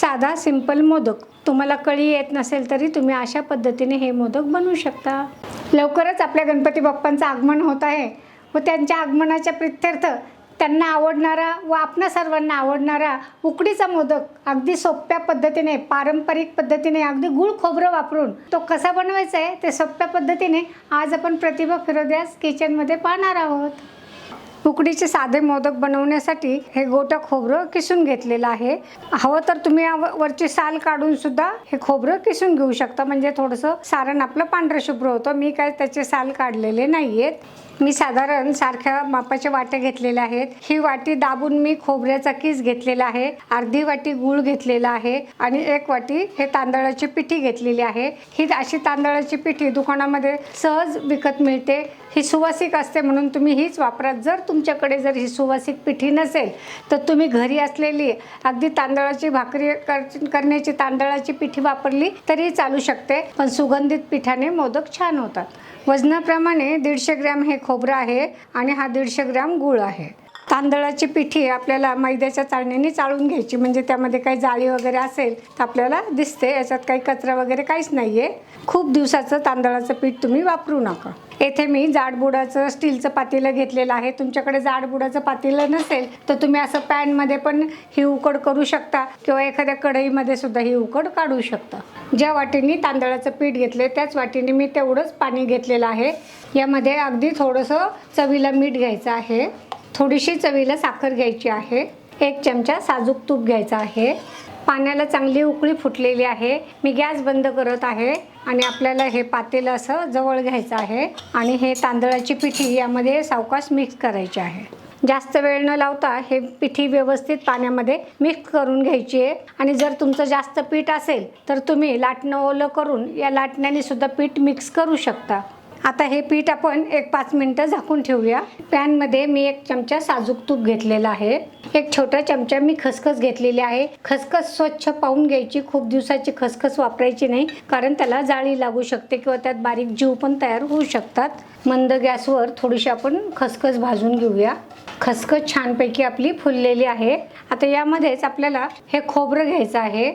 साधा सिंपल मोदक. तुम्हाला कळी येत नसेल तरी तुम्ही अशा पद्धतीने हे मोदक बनवू शकता. लवकरच आपल्या गणपती बाप्पांचं आगमन होत आहे. व त्यांच्या आगमनाच्या प्रित्यर्थ त्यांना आवडणारा व आपणा सर्वांना आवडणारा उकडीचा मोदक अगदी सोप्या पद्धतीने पारंपरिक पद्धतीने अगदी गुळ खोबरं वापरून तो कसा बनवायचा आहे ते सोप्या पद्धतीने आज आपण प्रतिभा फिरोद्यास किचनमध्ये पाहणार आहोत. उकडीचे साधे मोदक बनवण्यासाठी हे गोटं खोबरं किसून घेतलेलं आहे. हवं तर तुम्ही वरची साल काढून सुद्धा हे खोबरं किसून घेऊ शकता. म्हणजे थोडंसं सारण आपलं पांढरं शुभ्र होतं. मी काय त्याचे साल काढलेले नाही आहेत मी साधारण सारख्या मापाच्या वाट्या घेतलेल्या आहेत. ही वाटी दाबून मी खोबऱ्याचा किस घेतलेला आहे. अर्धी वाटी गूळ घेतलेला आहे आणि एक वाटी हे तांदळाची पिठी घेतलेली आहे. ही अशी तांदळाची पिठी दुकानामध्ये सहज विकत मिळते. ही सुवासिक असते म्हणून तुम्ही हीच वापरा जर तुमच्याकडे जर ही सुवासिक पिठी नसेल तर तुम्ही घरी असलेली अगदी तांदळाची भाकरी कर- करण्याची तांदळाची पिठी वापरली तरी चालू शकते. पण सुगंधित पिठाने मोदक छान होतात. वजनाप्रमाणे दीडशे ग्रॅम हे खोबरं आहे आणि हा दीडशे ग्रॅम गूळ आहे. तांदळाची पिठी आपल्याला मैद्याच्या चाळणीने चाळून घ्यायची म्हणजे त्यामध्ये काही जाळी वगैरे असेल तर आपल्याला दिसते. याच्यात काही कचरा वगैरे काहीच नाही आहे खूप दिवसाचं तांदळाचं पीठ तुम्ही वापरू नका. येथे मी जाडबुडाचं स्टीलचं पातेलं घेतलेलं आहे. तुमच्याकडे जाडबुडाचं पातेलं नसेल तर तुम्ही असं पॅनमध्ये पण ही उकड करू शकता किंवा एखाद्या कढईमध्ये सुद्धा ही उकड काढू शकता. ज्या वाटीने तांदळाचं पीठ घेतले त्याच वाटीने मी तेवढंच पाणी घेतलेलं आहे. यामध्ये अगदी थोडंसं चवीला मीठ घ्यायचं आहे. थोडीशी चवीला साखर घ्यायची आहे. एक चमचा साजूक तूप घ्यायचा आहे. पाण्याला चांगली उकळी फुटलेली आहे. मी गॅस बंद करत आहे आणि आपल्याला हे पातेलं असं जवळ घ्यायचं आहे आणि हे तांदळाची पिठी यामध्ये सावकाश मिक्स करायची आहे. जास्त वेळ न लावता हे पिठी व्यवस्थित पाण्यामध्ये मिक्स करून घ्यायची आहे. आणि जर तुमचं जास्त पीठ असेल तर तुम्ही लाटणं ओलं करून या लाटण्याने सुद्धा पीठ मिक्स करू शकता. आता हे पीठ आपण एक पाच मिनटं झाकून ठेवूया. पॅनमध्ये मी एक चमचा साजूक तूप घेतलेला आहे. एक छोटा चमचा मी खसखस घेतलेली आहे. खसखस स्वच्छ पाहून घ्यायची खूप दिवसाची खसखस वापरायची नाही कारण त्याला जाळी लागू शकते किंवा त्यात बारीक जीव पण तयार होऊ शकतात. मंद गॅसवर थोडीशी आपण खसखस भाजून घेऊया. खसखस छानपैकी आपली फुललेली आहे. आता यामध्येच आपल्याला हे खोबरं घ्यायचं आहे.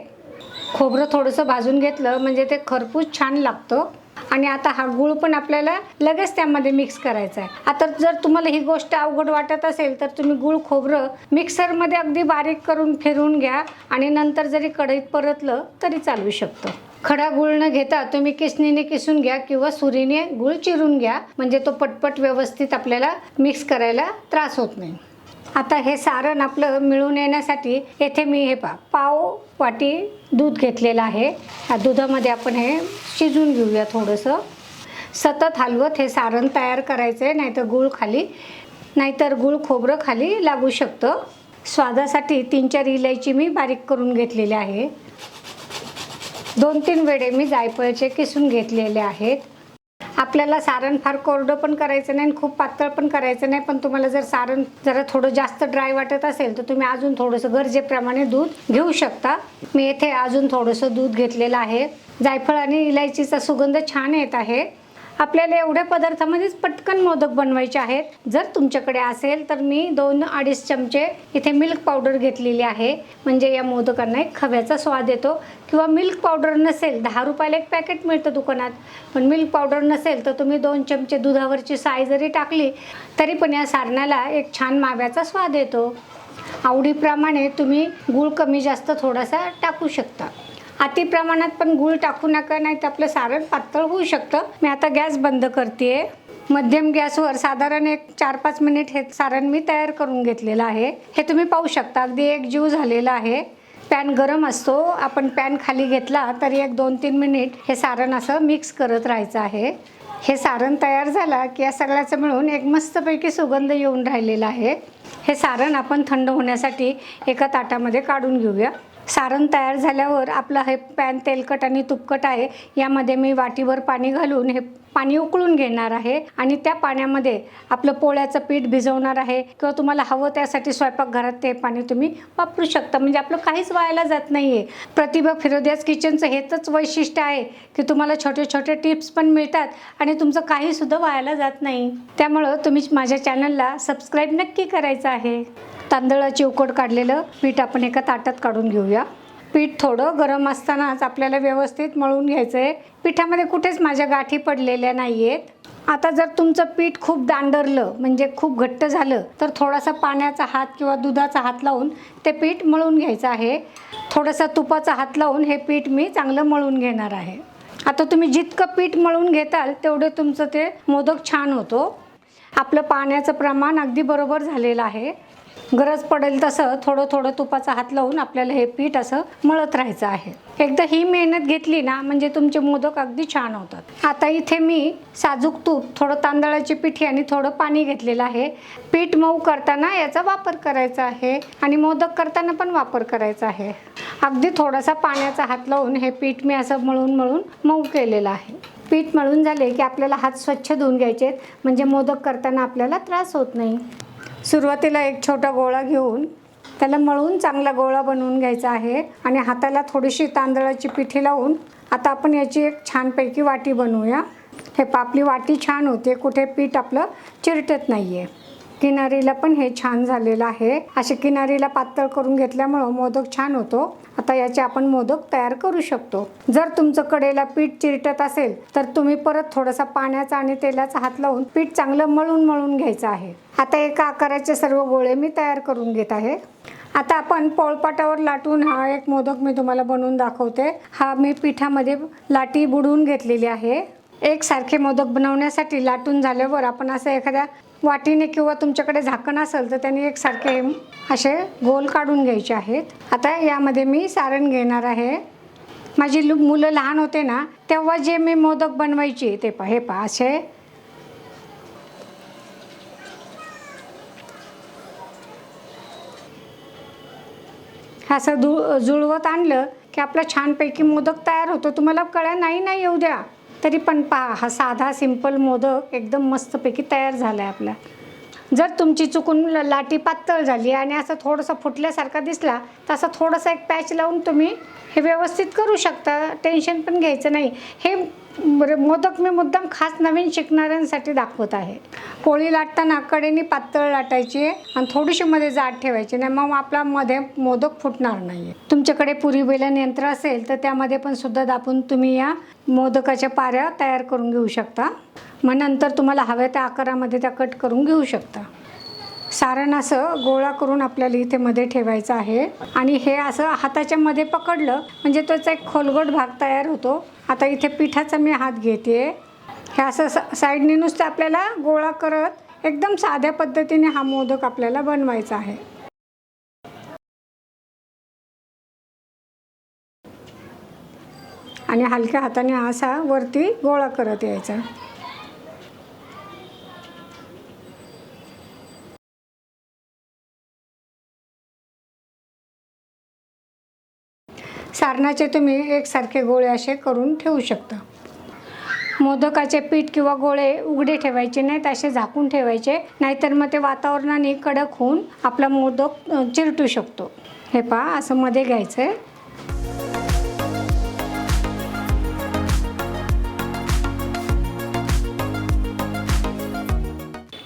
खोबरं थोडंसं भाजून घेतलं म्हणजे ते खरपूस छान लागतं. आणि आता हा गूळ पण आपल्याला लगेच त्यामध्ये मिक्स करायचा आहे. आता जर तुम्हाला ही गोष्ट अवघड वाटत असेल तर तुम्ही गूळ खोबरं मिक्सरमध्ये अगदी बारीक करून फिरवून घ्या आणि नंतर जरी कढईत परतलं तरी चालू शकतं. खडा गूळ न घेता तुम्ही किसणीने किसून घ्या किंवा सुरीने गूळ चिरून घ्या. म्हणजे तो पटपट व्यवस्थित आपल्याला मिक्स करायला त्रास होत नाही. आता हे सारण आपलं मिळून येण्यासाठी येथे मी हे पा पाव वाटी दूध घेतलेलं आहे. दुधामध्ये आपण हे शिजून घेऊया थोडंसं. सतत हलवत हे सारण तयार करायचं आहे नाहीतर गूळ खाली नाहीतर गूळ खोबरं खाली लागू शकतं. स्वादासाठी तीन चार इलायची मी बारीक करून घेतलेली आहे. दोन तीन वेळे मी जायफळचे किसून घेतलेले आहेत. आपल्याला सारण फार कोरडं पण करायचं नाही आणि खूप पातळ पण करायचं नाही. पण तुम्हाला जर सारण जरा थोडं जास्त ड्राय वाटत असेल तर तुम्ही अजून थोडंसं गरजेप्रमाणे दूध घेऊ शकता. मी येथे अजून थोडंसं दूध घेतलेलं आहे. जायफळ आणि इलायचीचा सुगंध छान येत आहे. आपल्याला एवढ्या पदार्थामध्येच पटकन मोदक बनवायचे आहेत. जर तुमच्याकडे असेल तर मी दोन अडीच चमचे इथे मिल्क पावडर घेतलेली आहे. म्हणजे या मोदकांना एक खव्याचा स्वाद येतो. किंवा मिल्क पावडर नसेल दहा रुपयाला एक पॅकेट मिळतं दुकानात. पण मिल्क पावडर नसेल तर तुम्ही दोन चमचे दुधावरची साय जरी टाकली तरी पण या सारणाला एक छान माव्याचा स्वाद येतो. आवडीप्रमाणे तुम्ही गूळ कमी जास्त थोडासा टाकू शकता. अति प्रमाणात पण गूळ टाकू नका नाही तर आपलं सारण पातळ होऊ शकतं. मी आता गॅस बंद करते मध्यम गॅसवर साधारण एक चार पाच मिनिट हे सारण मी तयार करून घेतलेलं आहे. हे तुम्ही पाहू शकता अगदी एक जीव झालेला आहे. पॅन गरम असतो. आपण पॅन खाली घेतला तरी एक दोन तीन मिनिट हे सारण असं मिक्स करत राहायचं आहे. हे सारण तयार झाला की या सगळ्याचं मिळून एक मस्तपैकी सुगंध येऊन राहिलेला आहे. हे सारण आपण थंड होण्यासाठी एका ताटामध्ये काढून घेऊया. सारण तयार झाल्यावर आपलं हे पॅन तेलकट आणि तुपकट आहे यामध्ये मी वाटीवर पाणी घालून हे पाणी उकळून घेणार आहे आणि त्या पाण्यामध्ये आपलं पोळ्याचं पीठ भिजवणार आहे किंवा तुम्हाला हवं त्यासाठी स्वयंपाकघरात ते पाणी तुम्ही वापरू शकता. म्हणजे आपलं काहीच वायाला जात नाही आहे प्रतिभा फिरोद्यास किचनचं हेच वैशिष्ट्य आहे की तुम्हाला छोटे छोटे टिप्स पण मिळतात आणि तुमचं काहीसुद्धा वायाला जात नाही. त्यामुळं तुम्ही माझ्या चॅनलला सबस्क्राईब नक्की करायचं आहे. तांदळाची उकड काढलेलं पीठ आपण एका ताटात काढून घेऊया. पीठ थोडं गरम असतानाच आपल्याला व्यवस्थित मळून घ्यायचं आहे पिठामध्ये कुठेच माझ्या गाठी पडलेल्या नाही आहेत आता जर तुमचं पीठ खूप दांडरलं म्हणजे खूप घट्ट झालं तर थोडासा पाण्याचा हात किंवा दुधाचा हात लावून ते पीठ मळून घ्यायचं आहे. थोडासा तुपाचा हात लावून हे पीठ मी चांगलं मळून घेणार आहे. आता तुम्ही जितकं पीठ मळून घेताल तेवढे तुमचं ते मोदक छान होतो. आपलं पाण्याचं प्रमाण अगदी बरोबर झालेलं आहे. गरज पडेल तसं थोडं थोडं तुपाचा हात लावून आपल्याला हे पीठ असं मळत राहायचं आहे. एकदा ही मेहनत घेतली ना म्हणजे तुमचे मोदक अगदी छान होतात. आता इथे मी साजूक तूप थोडं तांदळाची पिठी आणि थोडं पाणी घेतलेलं आहे. पीठ मऊ करताना याचा वापर करायचा आहे आणि मोदक करताना पण वापर करायचा आहे. अगदी थोडासा पाण्याचा हात लावून हे पीठ मी असं मळून मळून मऊ केलेलं आहे. पीठ मळून झाले की आपल्याला हात स्वच्छ धुवून घ्यायचे म्हणजे मोदक करताना आपल्याला त्रास होत नाही. सुरुवातीला एक छोटा गोळा घेऊन त्याला मळून चांगला गोळा बनवून घ्यायचा आहे आणि हाताला थोडीशी तांदळाची पिठी लावून आता आपण याची एक छानपैकी वाटी बनवूया. हे पापली वाटी छान होते कुठे पीठ आपलं चिरटत नाही आहे किनारीला पण हे छान झालेलं आहे. असे किनारीला पातळ करून घेतल्यामुळं मोदक छान होतो. आता याचे आपण मोदक तयार करू शकतो. जर तुमचं कडेला पीठ चिरटत असेल तर तुम्ही परत थोडासा पाण्याचा आणि तेलाचा हात लावून पीठ चांगलं मळून मळून घ्यायचं आहे. आता एका आकाराचे सर्व गोळे मी तयार करून घेत आहे. आता आपण पोळपाटावर लाटून हा एक मोदक मी तुम्हाला बनवून दाखवते. हा मी पिठामध्ये लाटी बुडवून घेतलेली आहे. एकसारखे मोदक बनवण्यासाठी लाटून झाल्यावर आपण असं एखाद्या वाटीने किंवा तुमच्याकडे झाकण असेल तर त्यांनी एकसारखे असे गोल काढून घ्यायचे आहेत. आता यामध्ये मी सारण घेणार आहे. माझी लु- मुलं लहान होते ना तेव्हा जे मी मोदक बनवायची ते पहा हे पहा असे. असं दु जुळवत आणलं की आपला छानपैकी मोदक तयार होतो. तुम्हाला कळ्या नाही नाही येऊ द्या. तरी पण पहा हा साधा सिंपल मोदक एकदम मस्तपैकी तयार झाला आहे आपला. जर तुमची चुकून लाटी पातळ झाली आणि असं थोडंसं फुटल्यासारखा दिसला तर असं थोडंसं एक पॅच लावून तुम्ही हे व्यवस्थित करू शकता. टेन्शन पण घ्यायचं नाही. हे बरं, मोदक मी मुद्दाम खास नवीन शिकणाऱ्यांसाठी दाखवत आहे. पोळी लाटताना कडेने पातळ लाटायची आणि थोडीशी मध्ये जाड ठेवायची नाही मग आपला मध्ये मोदक फुटणार नाही तुमच्याकडे पुरी बेलन यंत्र असेल तर त्यामध्ये पण सुद्धा दाबून तुम्ही या मोदकाच्या पाऱ्या तयार करून घेऊ शकता. मग नंतर तुम्हाला हव्या त्या आकारामध्ये त्या कट करून घेऊ शकता. सारण असं गोळा करून आपल्याला इथे मध्ये ठेवायचं आहे. आणि हे असं हाताच्या मध्ये पकडलं म्हणजे त्याचा एक खोलगट भाग तयार होतो. आता इथे पिठाचा मी हात घेते. हे असं स- साईडने नुसतं आपल्याला गोळा करत एकदम साध्या पद्धतीने हा मोदक आपल्याला बनवायचा आहे. आणि हलक्या हाताने असा वरती गोळा करत यायचा. सारणाचे तुम्ही एकसारखे गोळे असे करून ठेवू शकता. मोदकाचे पीठ किंवा गोळे उघडे ठेवायचे नाहीत असे झाकून ठेवायचे. नाहीतर मग ते वातावरणाने कडक होऊन आपला मोदक चिरटू शकतो. हे पहा असं मध्ये घ्यायचं आहे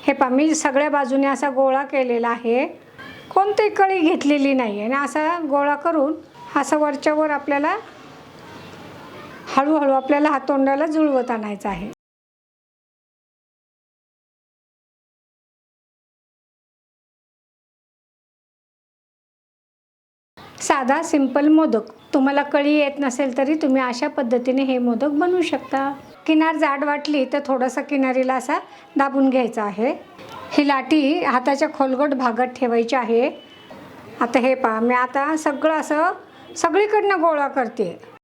हे पहा मी सगळ्या बाजूने असा गोळा केलेला आहे. कोणतीही कळी घेतलेली नाही आहे आणि असा गोळा करून असं वरच्यावर आपल्याला हळूहळू आपल्याला हातोंडाला जुळवत आणायचं आहे. साधा सिंपल मोदक. तुम्हाला कळी येत नसेल तरी तुम्ही अशा पद्धतीने हे मोदक बनवू शकता. किनार जाड वाटली तर थोडासा किनारीला असा दाबून घ्यायचा आहे. ही लाटी हाताच्या खोलगट भागात ठेवायची आहे. आता हे पहा मी आता सगळं असं सगळीकडनं गोळा करते.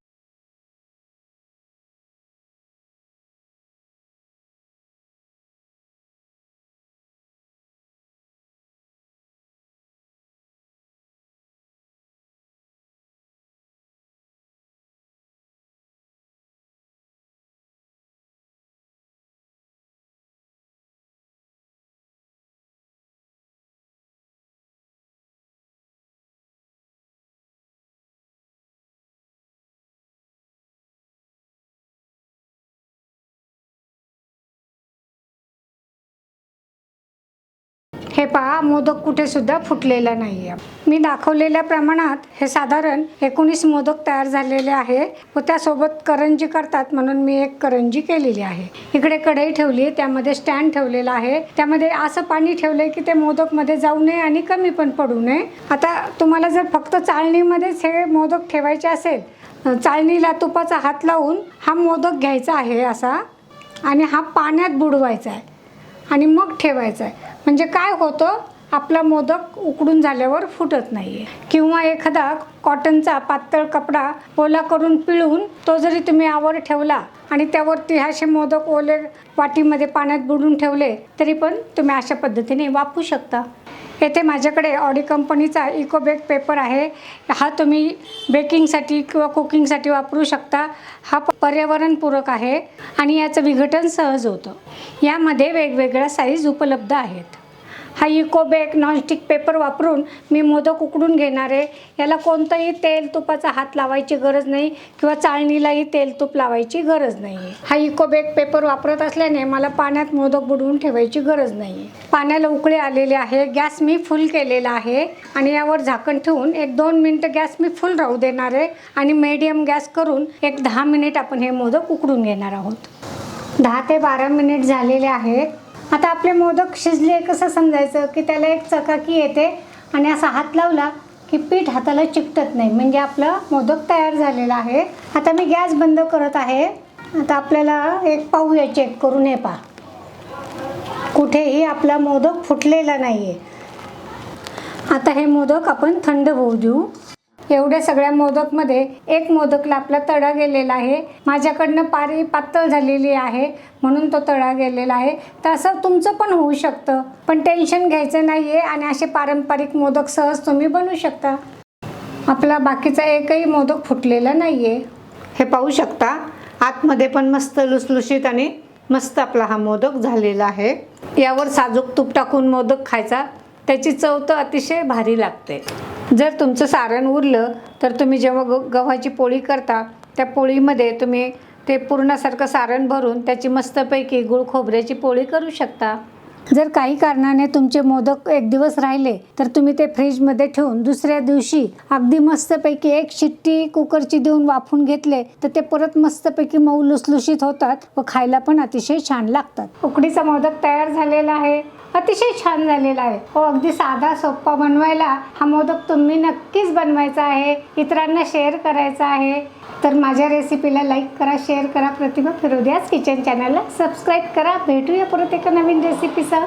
हे पहा मोदक कुठे सुद्धा फुटलेला नाही आहे मी दाखवलेल्या प्रमाणात हे साधारण एकोणीस मोदक तयार झालेले आहे व त्यासोबत करंजी करतात म्हणून मी एक करंजी केलेली आहे. इकडे कढई ठेवली त्यामध्ये स्टँड ठेवलेला आहे. त्यामध्ये असं पाणी ठेवलंय की ते मोदकमध्ये जाऊ नये आणि कमी पण पडू नये. आता तुम्हाला जर फक्त चाळणीमध्येच हे मोदक ठेवायचे असेल चाळणीला तुपाचा हात लावून हा मोदक घ्यायचा आहे असा आणि हा पाण्यात बुडवायचा आहे आणि मग ठेवायचा आहे. म्हणजे काय होतं? आपला मोदक उकडून झाल्यावर फुटत नाही किंवा एखादा कॉटनचा पातळ कपडा ओला करून पिळून तो जरी तुम्ही आवर ठेवला आणि त्यावरती असे मोदक ओले वाटीमध्ये पाण्यात बुडून ठेवले तरी पण तुम्ही अशा पद्धतीने वापरू शकता. येथे माझ्याकडे ऑडी कंपनीचा इकोबेक पेपर आहे. हा तुम्ही बेकिंगसाठी किंवा कुकिंगसाठी वापरू शकता. हा पर्यावरणपूरक आहे आणि याचं विघटन सहज होतं. यामध्ये वेगवेगळ्या साईज उपलब्ध आहेत. हा इकोबेक नॉनस्टिक पेपर वापरून मी मोदक उकडून घेणार आहे. याला कोणतंही तेल तुपाचा हात लावायची गरज नाही किंवा चाळणीलाही तेल तूप लावायची गरज नाही आहे हा इकोबेक पेपर वापरत असल्याने मला पाण्यात मोदक बुडवून ठेवायची गरज नाही आहे पाण्याला उकळे आलेले आहे गॅस मी फुल केलेला आहे आणि यावर झाकण ठेवून एक दोन मिनटं गॅस मी फुल राहू देणार आहे आणि मीडियम गॅस करून एक दहा मिनिट आपण हे मोदक उकडून घेणार आहोत. दहा ते बारा मिनिट झालेले आहेत. आता आपले मोदक शिजले कसं समजायचं? की त्याला एक चकाकी येते आणि असा हात लावला की पीठ हाताला चिकटत नाही. म्हणजे आपलं मोदक तयार झालेला आहे. आता मी गॅस बंद करत आहे. आता आपल्याला एक पाहूया चेक करून. हे पा कुठेही आपला मोदक फुटलेला नाही आहे आता हे मोदक आपण थंड होऊ देऊ. एवढ्या सगळ्या मोदकमध्ये एक मोदकला आपला तळा गेलेला आहे. माझ्याकडनं पारी पातळ झालेली आहे म्हणून तो तळा गेलेला आहे. तर असं तुमचं पण होऊ शकतं पण टेन्शन घ्यायचं नाही आहे आणि असे पारंपरिक मोदक सहज तुम्ही बनवू शकता. आपला बाकीचा एकही मोदक फुटलेला नाही आहे हे पाहू शकता आतमध्ये पण मस्त लुसलुशीत आणि मस्त आपला हा मोदक झालेला आहे. यावर साजूक तूप टाकून मोदक खायचा त्याची चव तर अतिशय भारी लागते. जर तुमचं सारण उरलं तर तुम्ही जेव्हा ग गव्हाची पोळी करता त्या पोळीमध्ये तुम्ही ते पूर्णासारखं सारण भरून त्याची मस्तपैकी गुळ खोबऱ्याची पोळी करू शकता. जर काही कारणाने तुमचे मोदक एक दिवस राहिले तर तुम्ही ते फ्रीजमध्ये ठेवून दुसऱ्या दिवशी अगदी मस्तपैकी एक शिट्टी कुकरची देऊन वाफून घेतले तर ते परत मस्तपैकी मऊ लुसलुशीत होतात व खायला पण अतिशय छान लागतात. उकडीचा मोदक तयार झालेला आहे. अतिशय छान झालेला आहे. हो अगदी साधा सोप्पा बनवायला हा मोदक तुम्ही नक्कीच बनवायचा आहे. इतरांना शेअर करायचा आहे. तर माझ्या रेसिपीला लाईक करा शेअर करा. प्रतिभा फिरोद्याच किचन चॅनलला सबस्क्राईब करा. भेटूया परत एका नवीन रेसिपीसह